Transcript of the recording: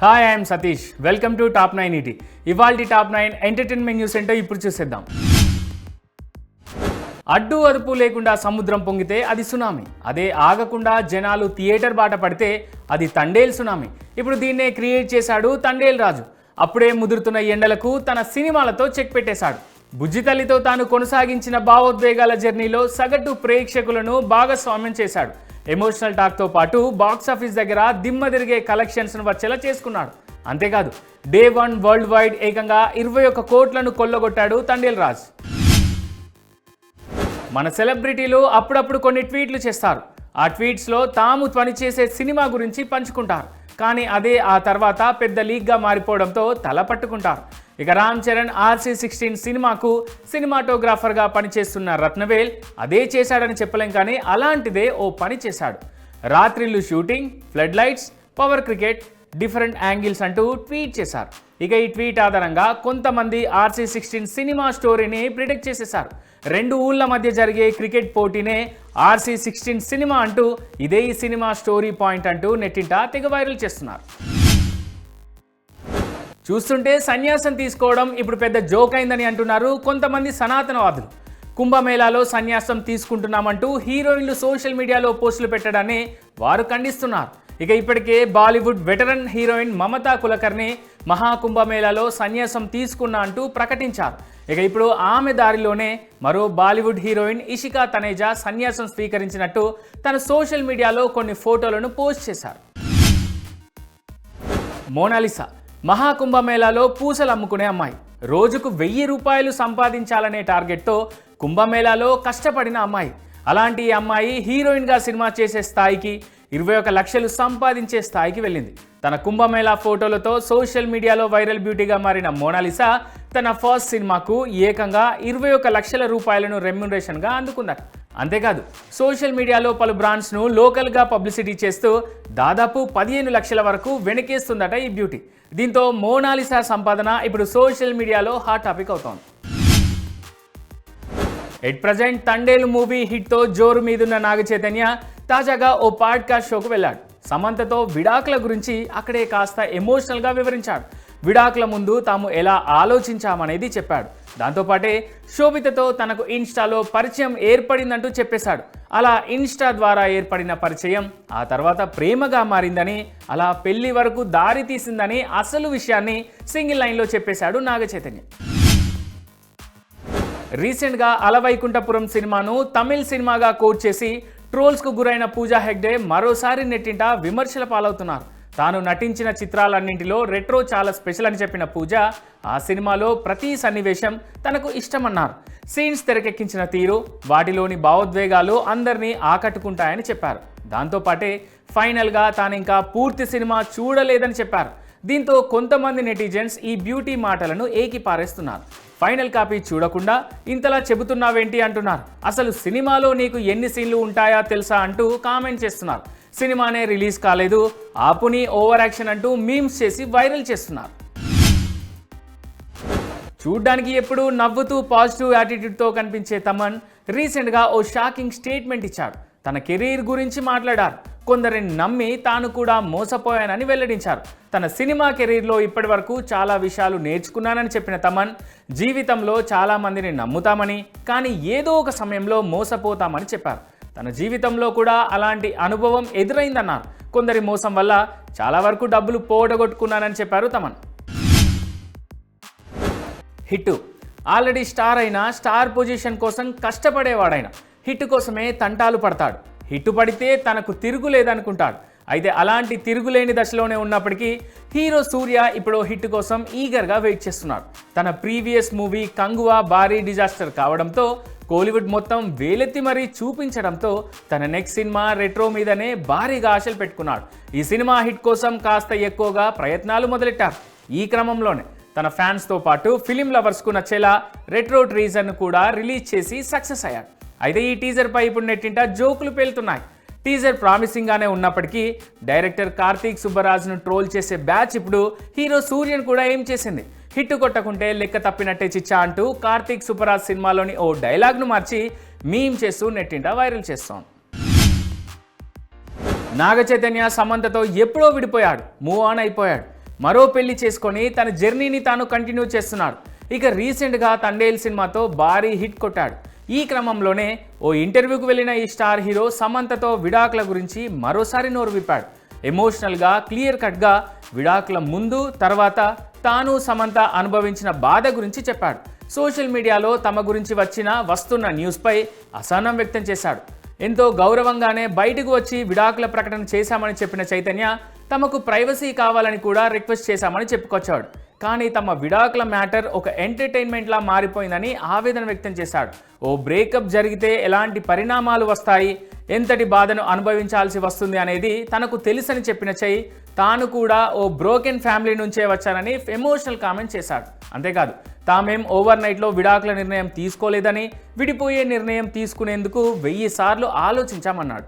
Hi I'm Satish welcome to top nine ET ఇవాల్టి top nine entertainment news ఏంటో ఇప్పుడు చూసేద్దాం. అడ్డు అదుపు లేకుండా సముద్రం పొంగితే అది సునామీ. అదే ఆగకుండా జనాలు థియేటర్ బాట పడితే అది తండేల్ సునామీ. ఇప్పుడు దీన్నే క్రియేట్ చేశాడు తండేల్ రాజు. అప్పుడే ముదురుతున్న ఎండలకు తన సినిమాలతో చెక్ పెట్టేశాడు. బుజ్జి తల్లితో తాను కొనసాగించిన భావోద్వేగాల జర్నీలో సగటు ప్రేక్షకులను భాగస్వామ్యం చేశాడు. ఎమోషనల్ టాక్తో పాటు బాక్స్ ఆఫీస్ దగ్గర దిమ్మ తిరిగే కలెక్షన్స్ను వచ్చేలా చేసుకున్నాడు. అంతేకాదు డే వన్ వరల్డ్ వైడ్ ఏకంగా ఇరవై ఒక్క కోట్లను కొల్లగొట్టాడు తండేల్ రాజ్. మన సెలబ్రిటీలు అప్పుడప్పుడు కొన్ని ట్వీట్లు చేస్తారు. ఆ ట్వీట్స్లో తాము పనిచేసే సినిమా గురించి పంచుకుంటారు. కానీ అదే ఆ తర్వాత పెద్ద లీగ్గా మారిపోవడంతో తల పట్టుకుంటారు. ఇక రామ్ చరణ్ ఆర్సీ సిక్స్టీన్ సినిమాకు సినిమాటోగ్రాఫర్గా పనిచేస్తున్న రత్నవేల్ అదే చేశాడని చెప్పలేం కానీ అలాంటిదే ఓ పని చేశాడు. రాత్రిళ్ళు shooting flood lights power cricket different angles అంటూ ట్వీట్ చేశారు. ఇక ఈ ట్వీట్ ఆధారంగా కొంతమంది ఆర్సీ సిక్స్టీన్ సినిమా స్టోరీని ప్రిడిక్ట్ చేసేశారు. రెండు ఊళ్ళ మధ్య జరిగే క్రికెట్ పోటీనే ఆర్సీ సిక్స్టీన్ సినిమా అంటూ ఇదే ఈ సినిమా స్టోరీ పాయింట్ అంటూ నెట్టింట తెగ వైరల్ చేస్తున్నారు. చూస్తుంటే సన్యాసం తీసుకోవడం ఇప్పుడు పెద్ద జోక్ అయిందని అంటున్నారు కొంతమంది సనాతనవాదులు. కుంభమేళాలో సన్యాసం తీసుకుంటున్నామంటూ హీరోయిన్లు సోషల్ మీడియాలో పోస్టులు పెట్టడాన్ని వారు ఖండిస్తున్నారు. ఇక ఇప్పటికే Bollywood veteran heroine Mamata Kulkarni మహాకుంభమేళాలో సన్యాసం తీసుకున్నా అంటూ ప్రకటించారు. ఇక ఇప్పుడు ఆమె దారిలోనే మరో బాలీవుడ్ హీరోయిన్ ఇషికా తనేజా సన్యాసం స్వీకరించినట్టు తన సోషల్ మీడియాలో కొన్ని ఫోటోలను పోస్ట్ చేశారు. మోనాలిసా మహాకుంభమేళాలో పూసలు అమ్ముకునే అమ్మాయి. రోజుకు వెయ్యి రూపాయలు సంపాదించాలనే టార్గెట్తో కుంభమేళాలో కష్టపడిన అమ్మాయి. అలాంటి ఈ అమ్మాయి హీరోయిన్గా సినిమా చేసే స్థాయికి ఇరవై ఒక లక్షలు సంపాదించే స్థాయికి వెళ్ళింది. తన కుంభమేళా ఫోటోలతో సోషల్ మీడియాలో వైరల్ బ్యూటీగా మారిన మోనాలిసా తన ఫస్ట్ సినిమాకు ఏకంగా ఇరవై ఒక లక్షల రూపాయలను రెమ్యునరేషన్గా అందుకున్నారు. అంతేకాదు సోషల్ మీడియాలో పలు బ్రాండ్స్ను లోకల్గా పబ్లిసిటీ చేస్తూ దాదాపు పదిహేను లక్షల వరకు వెనకేస్తుందట ఈ బ్యూటీ. దీంతో మోనాలిసా సంపాదన ఇప్పుడు సోషల్ మీడియాలో హాట్ టాపిక్ అవుతోంది. ఎట్ ప్రజెంట్ తండేల్ మూవీ హిట్తో జోరు మీదున్న నాగ చైతన్య తాజాగా ఓ పాడ్కాస్ట్ షోకు వెళ్ళాడు. సమంతతో విడాకుల గురించి అక్కడే కాస్త ఎమోషనల్గా వివరించాడు. విడాకుల ముందు తాము ఎలా ఆలోచించామనేది చెప్పాడు. దాంతోపాటే శోభితతో తనకు ఇన్స్టాలో పరిచయం ఏర్పడిందంటూ చెప్పేశాడు. అలా ఇన్స్టా ద్వారా ఏర్పడిన పరిచయం ఆ తర్వాత ప్రేమగా మారిందని అలా పెళ్ళి వరకు దారి తీసిందని అసలు విషయాన్ని సింగిల్ లైన్లో చెప్పేశాడు నాగ చైతన్య రీసెంట్గా అలవైకుంఠపురం సినిమాను తమిళ్ సినిమాగా కోట్ చేసి ట్రోల్స్కు గురైన పూజా హెగ్డే మరోసారి నెట్టింట విమర్శల పాలవుతున్నారు. తాను నటించిన చిత్రాలన్నింటిలో రెట్రో చాలా స్పెషల్ అని చెప్పిన పూజ ఆ సినిమాలో ప్రతి సన్నివేశం తనకు ఇష్టమన్నారు. సీన్స్ తెరకెక్కించిన తీరు వాటిలోని భావోద్వేగాలు అందరినీ ఆకట్టుకుంటాయని చెప్పారు. దాంతోపాటే ఫైనల్గా తాను ఇంకా పూర్తి సినిమా చూడలేదని చెప్పారు. దీంతో కొంతమంది నెటిజన్స్ ఈ బ్యూటీ మాటలను ఏకిపారేస్తున్నారు. ఫైనల్ కాపీ చూడకుండా ఇంతలా చెబుతున్నావేంటి అంటున్నారు. అసలు సినిమాలో నీకు ఎన్ని సీన్లు ఉంటాయా తెలుసా అంటూ కామెంట్ చేస్తున్నారు. సినిమానే రిలీజ్ కాలేదు ఆపుని ఓవర్ యాక్షన్ అంటూ మీమ్స్ చేసి వైరల్ చేస్తున్నారు. చూడ్డానికి ఎప్పుడు నవ్వుతూ పాజిటివ్ యాటిట్యూడ్తో కనిపించే తమన్ రీసెంట్గా ఓ షాకింగ్ స్టేట్మెంట్ ఇచ్చాడు. తన కెరీర్ గురించి మాట్లాడారు. కొందరిని నమ్మి తాను కూడా మోసపోయానని వెల్లడించారు. తన సినిమా కెరీర్లో ఇప్పటి వరకు చాలా విషయాలు నేర్చుకున్నానని చెప్పిన తమన్ జీవితంలో చాలా మందిని నమ్ముతామని కానీ ఏదో ఒక సమయంలో మోసపోతామని చెప్పారు. తన జీవితంలో కూడా అలాంటి అనుభవం ఎదురైందన్నారు. కొందరి మోసం వల్ల చాలా వరకు డబ్బులు పోడగొట్టుకున్నానని చెప్పారు తమన్. హిట్ ఆల్రెడీ స్టార్ అయిన స్టార్ పొజిషన్ కోసం కష్టపడేవాడైన హిట్ కోసమే తంటాలు పడతాడు. హిట్ పడితే తనకు తిరుగులేదనుకుంటాడు అయితే అలాంటి తిరుగులేని దశలోనే ఉన్నప్పటికీ హీరో సూర్య ఇప్పుడు హిట్ కోసం ఈగర్గా వెయిట్ చేస్తున్నాడు. తన ప్రీవియస్ మూవీ కంగువా భారీ డిజాస్టర్ కావడంతో కోలీవుడ్ మొత్తం వేలెత్తి మరీ చూపించడంతో తన నెక్స్ట్ సినిమా రెట్రో మీదనే భారీగా ఆశలు పెట్టుకున్నాడు. ఈ సినిమా హిట్ కోసం కాస్త ఎక్కువగా ప్రయత్నాలు మొదలెట్టారు. ఈ క్రమంలోనే తన ఫ్యాన్స్తో పాటు ఫిలిం లవర్స్కు నచ్చేలా రెట్రో ట్రీజర్ను కూడా రిలీజ్ చేసి సక్సెస్ అయ్యాడు. అయితే ఈ టీజర్పై ఇప్పుడు నెట్టింట జోకులు పేలుతున్నాయి. టీజర్ ప్రామిసింగ్గానే ఉన్నప్పటికీ డైరెక్టర్ కార్తీక్ సుబ్బరాజ్ను ట్రోల్ చేసే బ్యాచ్ ఇప్పుడు హీరో సూర్యన్ కూడా ఏం చేసింది? హిట్ కొట్టకుంటే లెక్క తప్పినట్టే చిచ్చా అంటూ కార్తీక్ సుబ్బరాజ్ సినిమాలోని ఓ డైలాగ్ను మార్చి మీమ్ చేస్తూ నెట్టింట వైరల్ చేస్తోంది నాగ చైతన్య సమంతతో ఎప్పుడో విడిపోయాడు మూవ్ ఆన్ అయిపోయాడు. మరో పెళ్ళి చేసుకొని తన జర్నీని తాను కంటిన్యూ చేస్తున్నాడు. ఇక రీసెంట్గా తండేల్ సినిమాతో భారీ హిట్ కొట్టాడు. ఈ క్రమంలోనే ఓ ఇంటర్వ్యూకి వెళ్ళిన ఈ స్టార్ హీరో సమంతతో విడాకుల గురించి మరోసారి నోరు విప్పాడు. ఎమోషనల్గా క్లియర్ కట్గా విడాకుల ముందు తర్వాత తాను సమంత అనుభవించిన బాధ గురించి చెప్పాడు. సోషల్ మీడియాలో తమ గురించి వచ్చిన వస్తున్న న్యూస్పై అసహనం వ్యక్తం చేశాడు. ఎంతో గౌరవంగానే బయటకు వచ్చి విడాకుల ప్రకటన చేశామని చెప్పిన చైతన్య తమకు ప్రైవసీ కావాలని కూడా రిక్వెస్ట్ చేశామని చెప్పుకొచ్చాడు. కానీ తమ విడాకుల మ్యాటర్ ఒక ఎంటర్టైన్మెంట్లా మారిపోయిందని ఆవేదన వ్యక్తం చేశాడు. ఓ బ్రేకప్ జరిగితే ఎలాంటి పరిణామాలు వస్తాయి? ఎంతటి బాధను అనుభవించాల్సి వస్తుంది అనేది తనకు తెలుసని చెప్పిన చై తాను కూడా ఓ బ్రోకెన్ ఫ్యామిలీ నుంచే వచ్చానని ఎమోషనల్ కామెంట్ చేశాడు. అంతేకాదు తామేం ఓవర్ నైట్లో విడాకుల నిర్ణయం తీసుకోలేదని విడిపోయే నిర్ణయం తీసుకునేందుకు వెయ్యి సార్లు ఆలోచించామన్నాడు.